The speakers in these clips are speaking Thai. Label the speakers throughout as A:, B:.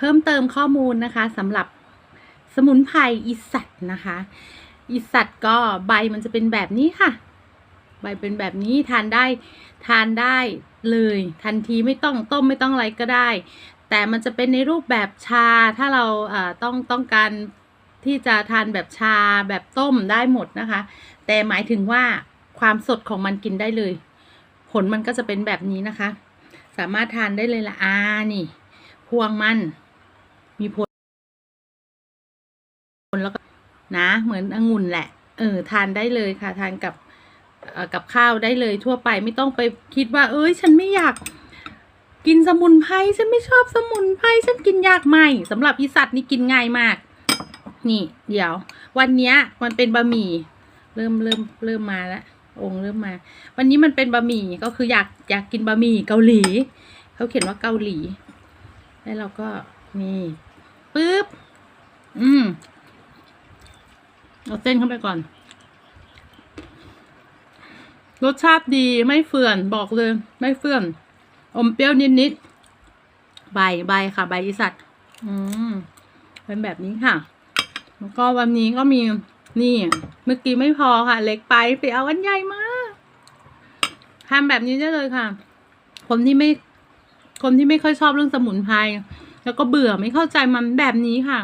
A: พิ่มเติมข้อมูลนะคะสำหรับสมุนไพรอีสัตนะคะ อีสัตก็ใบมันจะเป็นแบบนี้ค่ะ ใบเป็นแบบนี้ทานได้ทานได้เลย ทันทีไม่ต้องต้มไม่ต้องอะไรก็ได้ แต่มันจะเป็นในรูปแบบชาถ้าเราเอ่อต้องต้องการที่จะทานแบบชาแบบต้มได้หมดนะคะ แต่หมายถึงว่าความสดของมันกินได้เลย ผลมันก็จะเป็นแบบนี้นะคะ สามารถทานได้เลยละอ่านี่ พวงมัน มีผลแล้วก็นะ เหมือนองุ่นแหละ เออ ทานได้เลยค่ะ ทานกับกับข้าวได้เลยทั่วไปไม่ต้องไปคิดว่า เอ้ย ฉันไม่อยาก กินสมุนไพรฉันไม่ชอบสมุนไพรฉันกินยากไหม่สำหรับอีสัตว์นี่กินง่ายมาก นี่เดี๋ยว วันเนี้ยมันเป็นบะหมี่เริ่มเริ่มเริ่มมาแล้วองค์เริ่มมา วันนี้มันเป็นบะหมี่ก็คืออยากอยากกินบะหมี่เกาหลี เขาเขียนว่าเกาหลี แล้วเราก็นี่ ปึ๊บ อืม เอาเส้นเข้าไปก่อน รสชาติดีไม่เฟื่อนบอกเลย ไม่เฟื่อน อมเปรี้ยวนิดๆ ใบใบค่ะ ใบอีสัตว์อืม เป็นแบบนี้ค่ะ แล้วก็วันนี้ก็มีนี่ เมื่อกี้ไม่พอค่ะ เล็กไปไปเอาอันใหญ่มากทำแบบนี้ได้เลยค่ะ คนที่ไม่ คนที่ไม่ค่อยชอบเรื่องสมุนไพร แล้วก็เบื่อไม่เข้าใจมันแบบนี้ค่ะ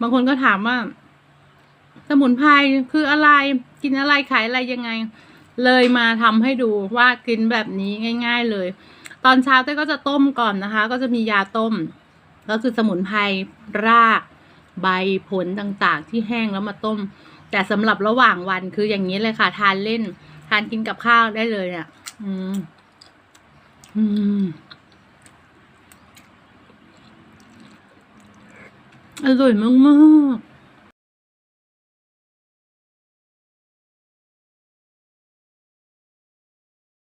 A: บางคนก็ถามว่า สมุนไพรคืออะไรกินอะไรขายอะไรยังไง เลยมาทำให้ดูว่ากินแบบนี้ง่าย ๆ เลย ตอนเช้าเต้ก็จะต้มก่อนนะคะ ก็จะมียาต้ม ก็คือสมุนไพรรากใบผลต่างๆ ที่แห้งแล้วมาต้ม แต่สำหรับระหว่างวันคืออย่างนี้เลยค่ะ ทานเล่น ทานกินกับข้าวได้เลยอะอืม อืม อร่อยมาก